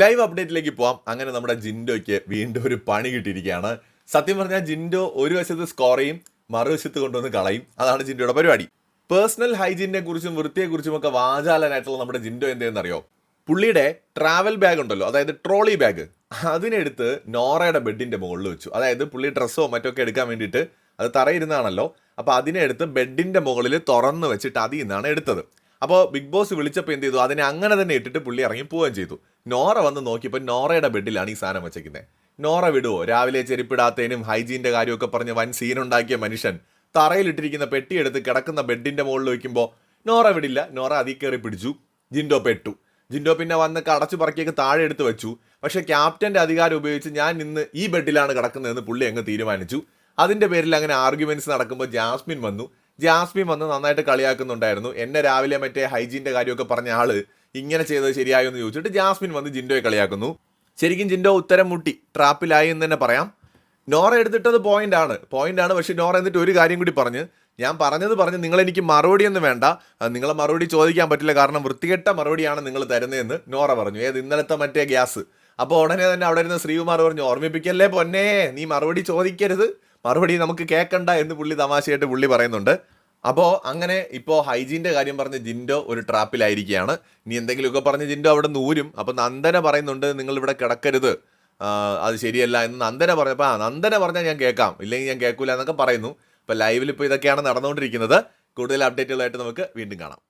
Live അപ്ഡേറ്റിലേക്ക് പോവാം. അങ്ങനെ നമ്മുടെ ജിൻഡോയ്ക്ക് വീണ്ടും ഒരു പണി കിട്ടിയിരിക്കുകയാണ്. സത്യം പറഞ്ഞാൽ ജിൻഡോ ഒരു വശത്ത് സ്കോർ ചെയ്യും മറുവശത്ത് കൊണ്ടുവന്ന് കളയും. അതാണ് ജിൻഡോയുടെ പരിപാടി. പേഴ്സണൽ ഹൈജീനെ കുറിച്ചും വൃത്തിയെക്കുറിച്ചും ഒക്കെ വാചാലനായിട്ടുള്ള നമ്മുടെ ജിൻഡോ എന്തെന്നറിയോ? പുള്ളിയുടെ ട്രാവൽ ബാഗ് ഉണ്ടല്ലോ. അതായത് ട്രോളി ബാഗ് അതിനെടുത്ത് നോറയുടെ ബെഡിന്റെ മുകളിൽ വെച്ചു. അതായത് പുള്ളി ഡ്രസ്സോ മറ്റൊക്കെ എടുക്കാൻ വേണ്ടിയിട്ട് അത് തറയിരുന്നാണല്ലോ. അപ്പോൾ അതിനെടുത്ത് ബെഡിന്റെ മുകളിൽ തുറന്ന് വെച്ചിട്ട് അതിൽ നിന്നാണ് എടുത്തത്. അപ്പോൾ ബിഗ് ബോസ് വിളിച്ചപ്പോൾ എന്ത് ചെയ്തു? അതിനെ അങ്ങനെ തന്നെ ഇട്ടിട്ട് പുള്ളി ഇറങ്ങി പോവുകയും ചെയ്തു. നോറ വന്ന് നോക്കിയപ്പോൾ നോറയുടെ ബെഡിലാണ് ഈ സാധനം വെച്ചേക്കുന്നത് നോറ വിടുവോ? രാവിലെ ചെരുപ്പിടാത്തതിനും ഹൈജീന്റെ കാര്യമൊക്കെ പറഞ്ഞ് വൻ സീനുണ്ടാക്കിയ മനുഷ്യൻ. തറയിലിട്ടിരിക്കുന്ന പെട്ടിയെടുത്ത് കിടക്കുന്ന ബെഡിന്റെ മുകളിൽ വയ്ക്കുമ്പോൾ നോറ വിടില്ല. നോറ അതിൽ കയറി പിടിച്ചു. ജിൻഡോ പെട്ടു. ജിൻഡോ പിന്നെ വന്ന് കടച്ചു പറക്കിയൊക്കെ താഴെ എടുത്ത് വെച്ചു. പക്ഷേ ക്യാപ്റ്റന്റെ അധികാരം ഉപയോഗിച്ച് ഞാൻ ഇന്ന് ഈ ബെഡിലാണ് കിടക്കുന്നതെന്ന് പുള്ളി അങ്ങ് തീരുമാനിച്ചു. അതിന്റെ പേരിൽ അങ്ങനെ ആർഗ്യുമെന്റ്സ് നടക്കുമ്പോൾ ജാസ്മിൻ വന്നു. ജാസ്മിൻ വന്ന് നന്നായിട്ട് കളിയാക്കുന്നുണ്ടായിരുന്നു. എന്നെ രാവിലെ മറ്റേ ഹൈജീന്റെ കാര്യമൊക്കെ പറഞ്ഞ ആൾ ഇങ്ങനെ ചെയ്തത് ശരിയായോ എന്ന് ചോദിച്ചിട്ട് ജാസ്മിൻ വന്ന് ജിൻഡോയെ കളിയാക്കുന്നു. ശരിക്കും ജിൻഡോ ഉത്തരം മുട്ടി. ട്രാപ്പിലായി എന്ന് തന്നെ പറയാം. നോറ എടുത്തിട്ടത് പോയിന്റ് ആണ്. പോയിന്റ് ആണ്. പക്ഷെ നോറ എന്നിട്ട് ഒരു കാര്യം കൂടി പറഞ്ഞ്. ഞാൻ പറഞ്ഞത് പറഞ്ഞ് നിങ്ങൾ എനിക്ക് മറുപടി ഒന്നും വേണ്ട. നിങ്ങളെ മറുപടി ചോദിക്കാൻ പറ്റില്ല. കാരണം വൃത്തികെട്ട മറുപടിയാണ് നിങ്ങൾ തരുന്നതെന്ന് നോറ പറഞ്ഞു. ഏത് ഇന്നലത്തെ മറ്റേ ഗ്യാസ്. അപ്പോൾ ഉടനെ തന്നെ അവിടെ ഇരുന്ന ശ്രീകുമാർ പറഞ്ഞു ഓർമ്മിപ്പിക്കല്ലേ പൊന്നേ? നീ മറുപടി ചോദിക്കരുത്. മറുപടി നമുക്ക് കേൾക്കണ്ട എന്ന് പുള്ളി തമാശയായിട്ട് പുള്ളി പറയുന്നുണ്ട്. അപ്പോൾ അങ്ങനെ ഇപ്പോൾ ഹൈജീന്റെ കാര്യം പറഞ്ഞ് ജിൻഡോ ഒരു ട്രാപ്പിലായിരിക്കുകയാണ്. ഇനി എന്തെങ്കിലുമൊക്കെ പറഞ്ഞ് ജിൻഡോ അവിടെ നൂരും അപ്പോൾ നന്ദന പറയുന്നുണ്ട് നിങ്ങൾ ഇവിടെ കിടക്കരുത് അത് ശരിയല്ല എന്ന് നന്ദന പറഞ്ഞപ്പോൾ ആ നന്ദന പറഞ്ഞാൽ ഞാൻ കേൾക്കാം. ഇല്ലെങ്കിൽ ഞാൻ കേൾക്കൂല എന്നൊക്കെ പറയുന്നു. അപ്പോൾ ലൈവിൽ ഇപ്പോൾ ഇതൊക്കെയാണ് നടന്നുകൊണ്ടിരിക്കുന്നത്. കൂടുതൽ അപ്ഡേറ്റുകളായിട്ട് നമുക്ക് വീണ്ടും കാണാം.